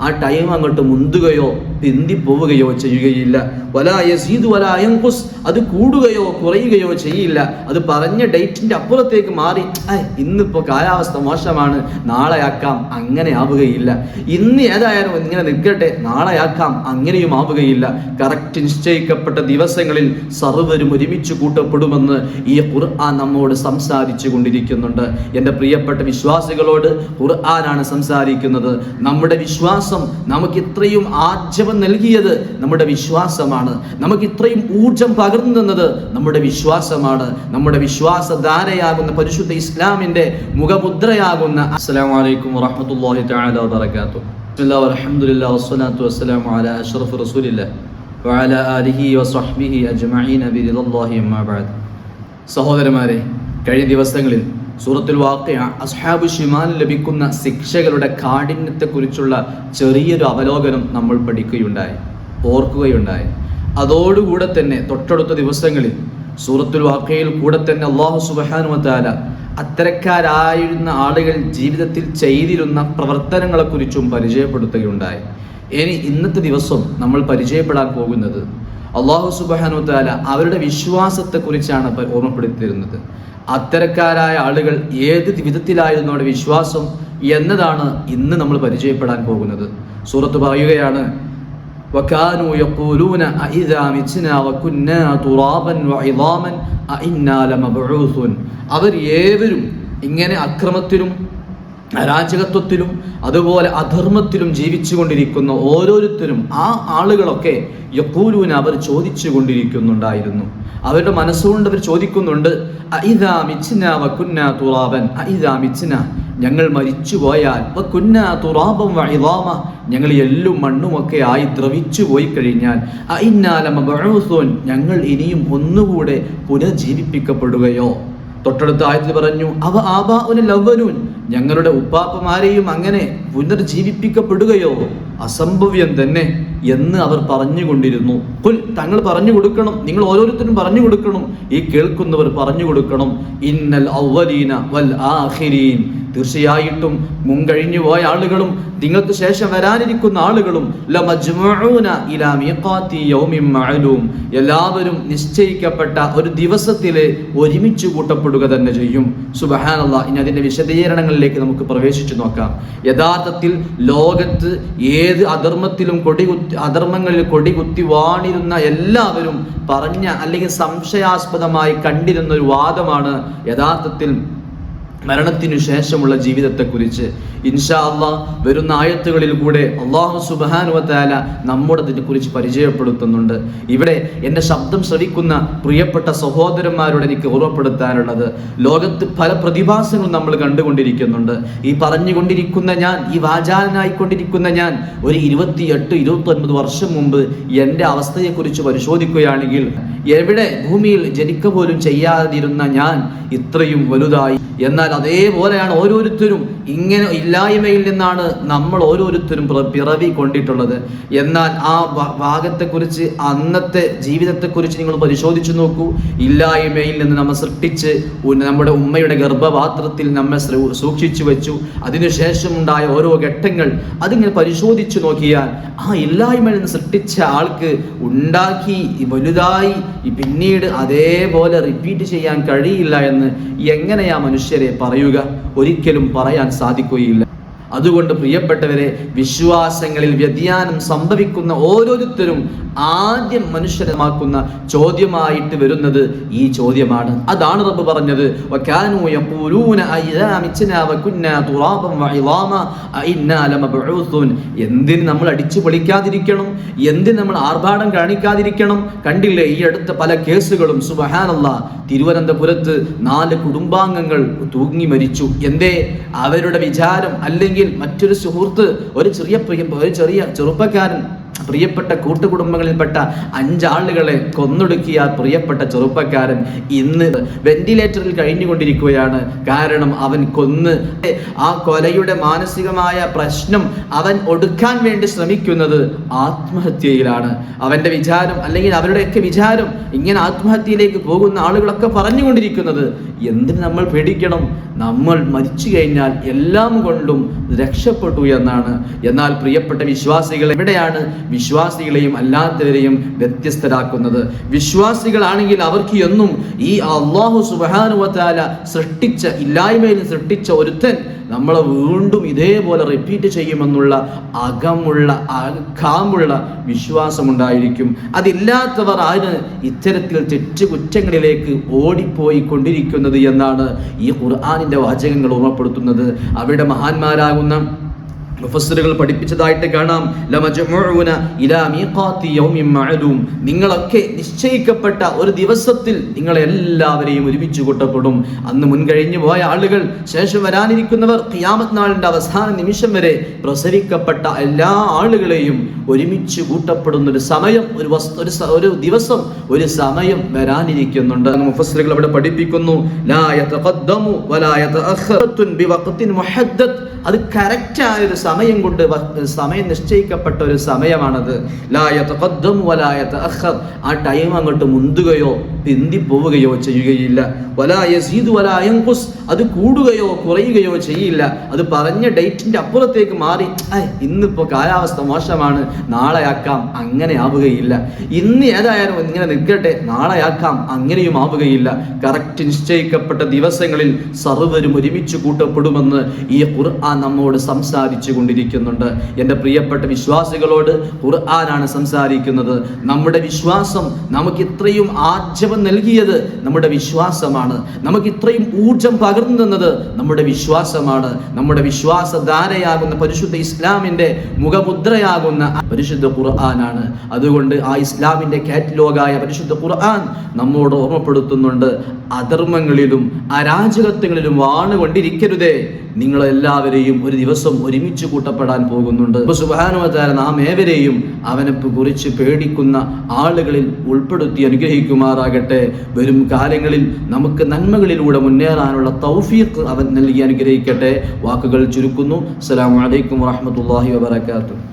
ആ ടൈം അങ്ങോട്ട് മുന്തുകയോ പിന്തി പോവുകയോ ചെയ്യുകയില്ല അത് കൂടുകയോ കുറയുകയോ ചെയ്യില്ല. അത് പറഞ്ഞ ഡേറ്റിന്റെ അപ്പുറത്തേക്ക് മാറി ഇന്നിപ്പോ കാലാവസ്ഥ മോശമാണ്. നാളെ ആക്കാം. അങ്ങനെ ആവുകയില്ല. ഇന്ന് ഏതായാലും ഇങ്ങനെ നിൽക്കട്ടെ. നാളെ ആക്കാം. അങ്ങനെയും ആവുകയില്ല. കറക്റ്റ് നിശ്ചയിക്കപ്പെട്ട ദിവസങ്ങളിൽ സർവരും ഒരുമിച്ച് കൂട്ടപ്പെടുമെന്ന് ഈ ഖുർആൻ നമ്മോട് സംസാരിച്ചു കൊണ്ടിരിക്കുന്നുണ്ട്. എന്റെ പ്രിയപ്പെട്ട വിശ്വാസികളോട് ഖുർആനാണ് സംസാരിക്കുന്നത്? നമ്മുടെ വിശ്വാസം നമുക്ക് ഇത്രയും ആർജവം നൽകിയത് നമ്മുടെ വിശ്വാസമാണ്. നമുക്ക് ഇത്രയും ഊർജം പകർന്നു തന്നത് നമ്മുടെ വിശ്വാസമാണ്. നമ്മുടെ വിശ്വാസധാരയാകുന്ന പരിശുദ്ധ ഇസ്ലാമിന്റെ മുഖമുദ്രയാകുന്ന അസ്സലാമു അലൈക്കും വറഹ്മത്തുള്ളാഹി തആല വബറകാതുഹു. ബിസ്മില്ലാഹി വൽഹംദുലില്ലാഹി വസ്സലാത്തു വസ്സലാമു അലാ അഷ്റഫി റസൂലില്ലാഹി വഅല ആലിഹി വസ്വഹ്ബിഹി അജ്മഈന ബിറിദല്ലാഹി അമ്മാ ബഅദ്. സഹോദരന്മാരെ കഴിഞ്ഞ ദിവസങ്ങളിൽ സൂറത്തുൽ വാഖിയ അസ്ഹാബു ഷിമാൻ ലഭിക്കുന്ന ശിക്ഷകളുടെ കാഠിന്യത്തെക്കുറിച്ചുള്ള ചെറിയൊരു അവലോകനം നമ്മൾ പഠിക്കുകയുണ്ടായി ഓർക്കുകയുണ്ടായി. അതോടുകൂടെ തന്നെ തൊട്ടടുത്ത ദിവസങ്ങളിൽ സൂറത്തുൽ വാക്കയിൽ കൂടെ തന്നെ അള്ളാഹു സുബാനുവത്താല അത്തരക്കാരായിരുന്ന ആളുകൾ ജീവിതത്തിൽ ചെയ്തിരുന്ന പ്രവർത്തനങ്ങളെക്കുറിച്ചും പരിചയപ്പെടുത്തുകയുണ്ടായി. ഇനി ഇന്നത്തെ ദിവസം നമ്മൾ പരിചയപ്പെടാൻ പോകുന്നത് അള്ളാഹു സുബാനു താല അവരുടെ വിശ്വാസത്തെക്കുറിച്ചാണ് പ- ഓർമ്മപ്പെടുത്തിയിരുന്നത് അത്തരക്കാരായ ആളുകൾ ഏത് വിധത്തിലായിരുന്നു അവരുടെ വിശ്വാസം എന്നതാണ് ഇന്ന് നമ്മൾ പരിചയപ്പെടാൻ പോകുന്നത് സൂറത്ത് പറയുകയാണ് وكانوا يقولون أئذا متنا وكنا ترابا وعظاما أئنا لمبعوثون അവർ ഏവരും ഇങ്ങനെ അക്രമത്തിലും അരാജകത്വത്തിലും അതുപോലെ അധർമ്മത്തിലും ജീവിച്ചു കൊണ്ടിരിക്കുന്ന ഓരോരുത്തരും ആ ആളുകളൊക്കെ യക്കൂലൂന് അവർ ചോദിച്ചു കൊണ്ടിരിക്കുന്നുണ്ടായിരുന്നു അവരുടെ മനസ്സുകൊണ്ട് അവർ ചോദിക്കുന്നുണ്ട് അഇദാ മിച്ചിന വക്കുന്ന തുറാബൻ അഇദാ മിച്ചിന ഞങ്ങൾ മരിച്ചു പോയാൽ വകുന്ന തുറാബം വഇദാമ ഞങ്ങൾ എല്ലും മണ്ണുമൊക്കെ ആയി ദ്രവിച്ചു പോയി കഴിഞ്ഞാൽ അഇന്നാലമ ഞങ്ങൾ ഇനിയും ഒന്നുകൂടെ പുനർജീവിപ്പിക്കപ്പെടുകയോ? തൊട്ടടുത്ത ആയത്തിൽ പറഞ്ഞു അവ ആബാഉനൽ ഞങ്ങളുടെ ഉപ്പാപ്പമാരെയും അങ്ങനെ പുനർജീവിപ്പിക്കപ്പെടുകയോ അസംഭവ്യം തന്നെ എന്ന് അവർ പറഞ്ഞുകൊണ്ടിരുന്നു. കുൽ തങ്ങൾ പറഞ്ഞു കൊടുക്കണം. നിങ്ങൾ ഓരോരുത്തരും പറഞ്ഞു കൊടുക്കണം. ഈ കേൾക്കുന്നവർ പറഞ്ഞു കൊടുക്കണം. ഇന്നൽ ഔവലീന വൽ ആഹിരീൻ തീർച്ചയായിട്ടും മുൻകഴിഞ്ഞു പോയ ആളുകളും നിങ്ങൾക്ക് ശേഷം വരാനിരിക്കുന്ന ആളുകളും എല്ലാവരും നിശ്ചയിക്കപ്പെട്ട ഒരു ദിവസത്തിലെ ഒരുമിച്ച് കൂട്ടപ്പെടുക തന്നെ ചെയ്യും. സുബഹാനല്ല ഇനി അതിന്റെ വിശദീകരണങ്ങളിലേക്ക് നമുക്ക് പ്രവേശിച്ചു നോക്കാം. യഥാർത്ഥത്തിൽ ലോകത്ത് ഏത് അധർമ്മത്തിലും കൊടി കുത്തി അധർമ്മങ്ങളിൽ കൊടി കുത്തി വാണിരുന്ന എല്ലാവരും പറഞ്ഞ അല്ലെങ്കിൽ സംശയാസ്പദമായി കണ്ടിരുന്ന ഒരു വാദമാണ് യഥാർത്ഥത്തിൽ മരണത്തിനു ശേഷമുള്ള ജീവിതത്തെക്കുറിച്ച് ഇൻഷാ അള്ളാഹ് വരുന്ന ആയത്തുകളിൽ കൂടെ അള്ളാഹു സുബാനുവത്താല നമ്മുടെ ഇതിനെക്കുറിച്ച് പരിചയപ്പെടുത്തുന്നുണ്ട്. ഇവിടെ എന്റെ ശബ്ദം ശ്രവിക്കുന്ന പ്രിയപ്പെട്ട സഹോദരന്മാരോട് എനിക്ക് ഓർമ്മപ്പെടുത്താനുള്ളത്. ലോകത്ത് പല പ്രതിഭാസങ്ങളും നമ്മൾ കണ്ടുകൊണ്ടിരിക്കുന്നുണ്ട്. ഈ പറഞ്ഞുകൊണ്ടിരിക്കുന്ന ഞാൻ ഈ വാചാലനായിക്കൊണ്ടിരിക്കുന്ന ഞാൻ ഒരു ഇരുപത്തിയെട്ട് ഇരുപത്തി ഒൻപത് വർഷം മുമ്പ് എന്റെ അവസ്ഥയെക്കുറിച്ച് പരിശോധിക്കുകയാണെങ്കിൽ എവിടെ ഭൂമിയിൽ ജനിക്ക പോലും ചെയ്യാതിരുന്ന ഞാൻ ഇത്രയും വലുതായി. എന്നാൽ അതേപോലെയാണ് ഓരോരുത്തരും ഇങ്ങനെ ഇല്ലായ്മയിൽ നിന്നാണ് നമ്മൾ ഓരോരുത്തരും പിറവി കൊണ്ടിട്ടുള്ളത് എന്നാൽ ആ ഭാഗത്തെക്കുറിച്ച് അന്നത്തെ ജീവിതത്തെക്കുറിച്ച് നിങ്ങൾ പരിശോധിച്ചു നോക്കൂ. ഇല്ലായ്മയിൽ നിന്ന് നമ്മൾ സൃഷ്ടിച്ച് നമ്മുടെ ഉമ്മയുടെ ഗർഭപാത്രത്തിൽ നമ്മെ സൂക്ഷിച്ചു വെച്ചു. അതിനുശേഷം ഉണ്ടായ ഓരോ ഘട്ടങ്ങൾ അതിങ്ങനെ പരിശോധിച്ചു നോക്കിയാൽ ആ ഇല്ലായ്മയിൽ നിന്ന് സൃഷ്ടിച്ച ആൾക്ക് ഉണ്ടാക്കി വലുതായി പിന്നീട് അതേപോലെ റിപ്പീറ്റ് ചെയ്യാൻ കഴിയില്ല എന്ന് എങ്ങനെയാ മനുഷ്യരെ പറയുക? ഒരിക്കലും പറയാൻ സാധിക്കുകയില്ല. അതുകൊണ്ട് പ്രിയപ്പെട്ടവരെ വിശ്വാസങ്ങളിൽ വ്യതിയാനം സംഭവിക്കുന്ന ഓരോരുത്തരും ആദ്യം മനുഷ്യരമാക്കുന്ന ചോദ്യമായിട്ട് വരുന്നത് ഈ ചോദ്യമാണ്. അതാണ് റബ്ബ് പറഞ്ഞത്. എന്തിന് നമ്മൾ അടിച്ചു പൊളിക്കാതിരിക്കണം? എന്തിന് നമ്മൾ ആർഭാടം കാണിക്കാതിരിക്കണം? കണ്ടില്ലേ ഈ അടുത്ത പല കേസുകളും? സുബഹാനല്ല തിരുവനന്തപുരത്ത് നാല് കുടുംബാംഗങ്ങൾ തൂങ്ങി മരിച്ചു. എന്തേ? അവരുടെ വിചാരം അല്ലെങ്കിൽ മറ്റൊരു സുഹൃത്ത് ഒരു ചെറിയ ഒരു ചെറിയ ചെറുപ്പക്കാരൻ പ്രിയപ്പെട്ട കൂട്ടുകുടുംബങ്ങളിൽപ്പെട്ട അഞ്ചാളുകളെ കൊന്നൊടുക്കിയ പ്രിയപ്പെട്ട ചെറുപ്പക്കാരൻ ഇന്ന് വെന്റിലേറ്ററിൽ കഴിഞ്ഞുകൊണ്ടിരിക്കുകയാണ്. കാരണം അവൻ കൊന്ന് ആ കൊലയുടെ മാനസികമായ പ്രശ്നം അവൻ ഒടുക്കാൻ വേണ്ടി ശ്രമിക്കുന്നത് ആത്മഹത്യയിലാണ്. അവന്റെ വിചാരം അല്ലെങ്കിൽ അവരുടെയൊക്കെ വിചാരം ഇങ്ങനെ ആത്മഹത്യയിലേക്ക് പോകുന്ന ആളുകളൊക്കെ പറഞ്ഞുകൊണ്ടിരിക്കുന്നത്. എന്തിന് നമ്മൾ പേടിക്കണം? നമ്മൾ മരിച്ചു കഴിഞ്ഞാൽ എല്ലാം കൊണ്ടും രക്ഷപ്പെട്ടു എന്നാണ്. എന്നാൽ പ്രിയപ്പെട്ട വിശ്വാസികൾ എവിടെയാണ് വിശ്വാസികളെയും അല്ലാത്തവരെയും വ്യത്യസ്തരാക്കുന്നത്. വിശ്വാസികളാണെങ്കിൽ അവർക്ക് എന്നും ഈ അള്ളാഹു സുബാനുവത്താല സൃഷ്ടിച്ച ഇല്ലായ്മയിൽ സൃഷ്ടിച്ച ഒരുത്തൻ നമ്മളെ വീണ്ടും ഇതേപോലെ റിപ്പീറ്റ് ചെയ്യുമെന്നുള്ള അകമുള്ള അകാമുള്ള വിശ്വാസമുണ്ടായിരിക്കും. അതില്ലാത്തവർ ആര് ഇത്തരത്തിൽ തെറ്റുകുറ്റങ്ങളിലേക്ക് ഓടിപ്പോയി കൊണ്ടിരിക്കുന്നത് എന്നാണ് ഈ ഖുർആാനിന്റെ വാചകങ്ങൾ ഓർമ്മപ്പെടുത്തുന്നത്. അവിടെ മഹാന്മാരാകുന്ന മുഫസ്സിറുകൾ പഠിപ്പിച്ചതായിട്ട് കാണാം. നിങ്ങളൊക്കെ നിശ്ചയിക്കപ്പെട്ട ഒരു ദിവസത്തിൽ നിങ്ങളെല്ലാവരെയും ഒരുമിച്ച് കൂട്ടപ്പെടും. അന്ന് മുൻകഴിഞ്ഞു പോയ ആളുകൾ ശേഷം വരാനിരിക്കുന്നവർ ഖിയാമത്ത് നാളിന്റെ അവസാന നിമിഷം വരെ പ്രസവിക്കപ്പെട്ട എല്ലാ ആളുകളെയും ഒരുമിച്ച് കൂട്ടപ്പെടുന്ന ഒരു സമയം ഒരു ഒരു ഒരു ദിവസം ഒരു സമയം വരാനിരിക്കുന്നുണ്ട്. മുഫസ്സിറുകൾ അവിടെ പഠിപ്പിക്കുന്നു അത് കറക്റ്റ് ആയ ഒരു സമയം കൊണ്ട് സമയം നിശ്ചയിക്കപ്പെട്ട ഒരു സമയമാണത്. ലാ യതഖദ്ദമു വലാ യതഅഖർ. ആ ടൈം അങ്ങോട്ട് മുന്തുകയോ പിന്തി പോവുകയോ ചെയ്യുകയില്ല. വലായ സീതു വലായം കുസ് അത് കൂടുകയോ കുറയുകയോ ചെയ്യില്ല. അത് പറഞ്ഞ ഡേറ്റിന്റെ അപ്പുറത്തേക്ക് മാറി ഇന്നിപ്പോൾ ഇന്നിപ്പോ കാലാവസ്ഥ മോശമാണ്. നാളെ ആക്കാം. അങ്ങനെ ആവുകയില്ല. ഇന്ന് ഏതായാലും ഇങ്ങനെ നിൽക്കട്ടെ. നാളെ ആക്കാം. അങ്ങനെയും ആവുകയില്ല. കറക്റ്റ് നിശ്ചയിക്കപ്പെട്ട ദിവസങ്ങളിൽ സർവരും ഒരുമിച്ച് കൂട്ടപ്പെടുമെന്ന് ഈ ഖുർആൻ നമ്മോട് സംസാരിച്ചു കൊണ്ടിരിക്കുന്നുണ്ട് എന്റെ പ്രിയപ്പെട്ട വിശ്വാസികളോട് ഖുർആനാണ് സംസാരിക്കുന്നത്. നമ്മുടെ വിശ്വാസം നമുക്ക് ഇത്രയും ആർജവം നൽകിയത് നമ്മുടെ വിശ്വാസമാണ്. നമുക്ക് ഇത്രയും ഊർജം പകർന്നു തന്നത് നമ്മുടെ വിശ്വാസമാണ്. നമ്മുടെ വിശ്വാസധാരയാകുന്ന പരിശുദ്ധ ഇസ്ലാമിന്റെ മുഖമുദ്രയാകുന്ന പരിശുദ്ധ ഖുർആനാണ്. അതുകൊണ്ട് ആ ഇസ്ലാമിന്റെ കാറ്റലോഗായ പരിശുദ്ധ ഖുർആൻ നമ്മോട് ഓർമ്മപ്പെടുത്തുന്നുണ്ട്. അധർമ്മങ്ങളിലും അരാജകത്വങ്ങളിലും വാണുകൊണ്ടിരിക്കരുതേ. നിങ്ങളെല്ലാവരെയും ഒരു ദിവസം ഒരുമിച്ച് കൂട്ടപ്പെടാൻ പോകുന്നുണ്ട്. സുബാനുവതാര നാം ഏവരെയും അവനെ കുറിച്ച് പേടിക്കുന്ന ആളുകളിൽ ഉൾപ്പെടുത്തി അനുഗ്രഹിക്കുമാറാകട്ടെ. വരും കാലങ്ങളിൽ നമുക്ക് നന്മകളിലൂടെ മുന്നേറാനുള്ള തൗഫീഖ് അവൻ നൽകി അനുഗ്രഹിക്കട്ടെ. വാക്കുകൾ ചുരുക്കുന്നു. അസ്സലാമു അലൈക്കും വറഹ്മത്തുള്ളാഹി വബറകാതുഹു.